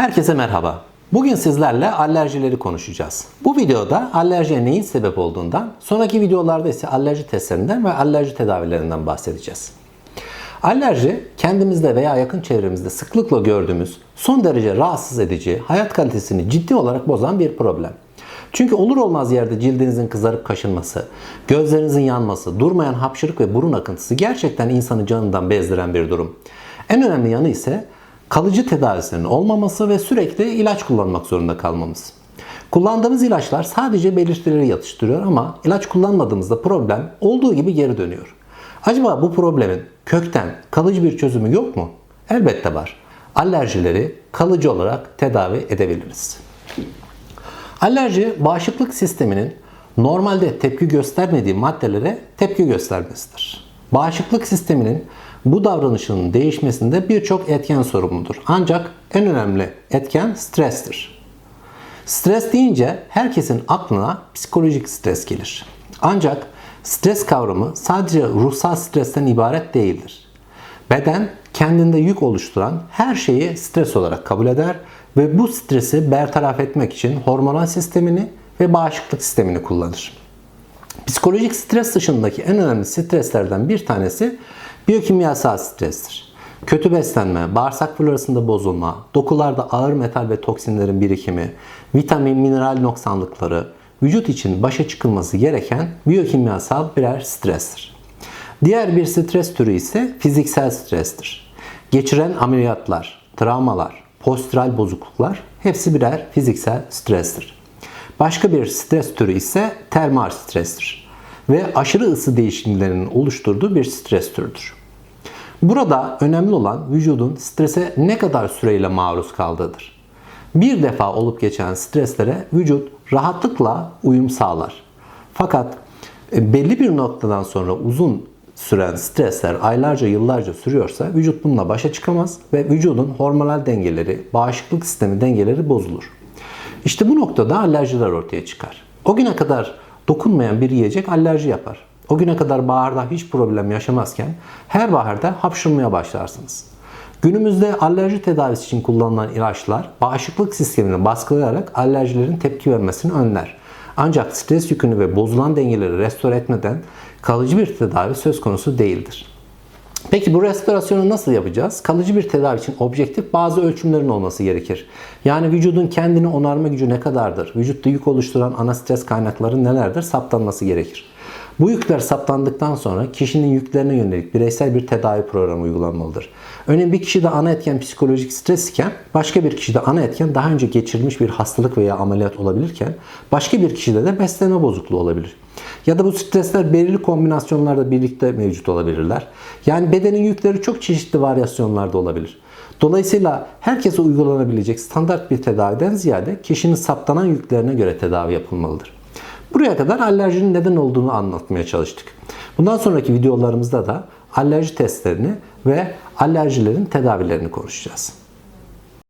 Herkese merhaba. Bugün sizlerle alerjileri konuşacağız. Bu videoda alerjiye neyin sebep olduğundan, sonraki videolarda ise alerji testlerinden ve alerji tedavilerinden bahsedeceğiz. Alerji, kendimizde veya yakın çevremizde sıklıkla gördüğümüz, son derece rahatsız edici, hayat kalitesini ciddi olarak bozan bir problem. Çünkü olur olmaz yerde cildinizin kızarıp kaşınması, gözlerinizin yanması, durmayan hapşırık ve burun akıntısı gerçekten insanı canından bezdiren bir durum. En önemli yanı ise kalıcı tedavisinin olmaması ve sürekli ilaç kullanmak zorunda kalmamız. Kullandığımız ilaçlar sadece belirtileri yatıştırıyor ama ilaç kullanmadığımızda problem olduğu gibi geri dönüyor. Acaba bu problemin kökten kalıcı bir çözümü yok mu? Elbette var. Alerjileri kalıcı olarak tedavi edebiliriz. Alerji bağışıklık sisteminin normalde tepki göstermediği maddelere tepki göstermesidir. Bağışıklık sisteminin bu davranışının değişmesinde birçok etken sorumludur. Ancak en önemli etken strestir. Stres deyince herkesin aklına psikolojik stres gelir. Ancak stres kavramı sadece ruhsal stresten ibaret değildir. Beden kendinde yük oluşturan her şeyi stres olarak kabul eder ve bu stresi bertaraf etmek için hormonal sistemini ve bağışıklık sistemini kullanır. Psikolojik stres dışındaki en önemli streslerden bir tanesi biyokimyasal strestir. Kötü beslenme, bağırsak florasında bozulma, dokularda ağır metal ve toksinlerin birikimi, vitamin, mineral noksanlıkları, vücut için başa çıkılması gereken biyokimyasal birer strestir. Diğer bir stres türü ise fiziksel strestir. Geçiren ameliyatlar, travmalar, postural bozukluklar hepsi birer fiziksel strestir. Başka bir stres türü ise termal strestir ve aşırı ısı değişimlerinin oluşturduğu bir stres türüdür. Burada önemli olan vücudun strese ne kadar süreyle maruz kaldığıdır. Bir defa olup geçen streslere vücut rahatlıkla uyum sağlar. Fakat e, belli bir noktadan sonra uzun süren stresler aylarca yıllarca sürüyorsa vücut bununla başa çıkamaz ve vücudun hormonal dengeleri, bağışıklık sistemi dengeleri bozulur. İşte bu noktada alerjiler ortaya çıkar. O güne kadar dokunmayan bir yiyecek alerji yapar. O güne kadar baharda hiç problem yaşamazken her baharda hapşırmaya başlarsınız. Günümüzde alerji tedavisi için kullanılan ilaçlar bağışıklık sistemini baskılayarak alerjilerin tepki vermesini önler. Ancak stres yükünü ve bozulan dengeleri restore etmeden kalıcı bir tedavi söz konusu değildir. Peki bu restorasyonu nasıl yapacağız? Kalıcı bir tedavi için objektif bazı ölçümlerin olması gerekir. Yani vücudun kendini onarma gücü ne kadardır? Vücutta yük oluşturan ana stres kaynakları nelerdir? Saptanması gerekir. Bu yükler saptandıktan sonra kişinin yüklerine yönelik bireysel bir tedavi programı uygulanmalıdır. Örneğin bir kişide ana etken psikolojik stres iken başka bir kişide ana etken daha önce geçirilmiş bir hastalık veya ameliyat olabilirken başka bir kişide de beslenme bozukluğu olabilir. Ya da bu stresler belirli kombinasyonlarda birlikte mevcut olabilirler. Yani bedenin yükleri çok çeşitli varyasyonlarda olabilir. Dolayısıyla herkese uygulanabilecek standart bir tedaviden ziyade kişinin saptanan yüklerine göre tedavi yapılmalıdır. Buraya kadar alerjinin neden olduğunu anlatmaya çalıştık. Bundan sonraki videolarımızda da alerji testlerini ve alerjilerin tedavilerini konuşacağız.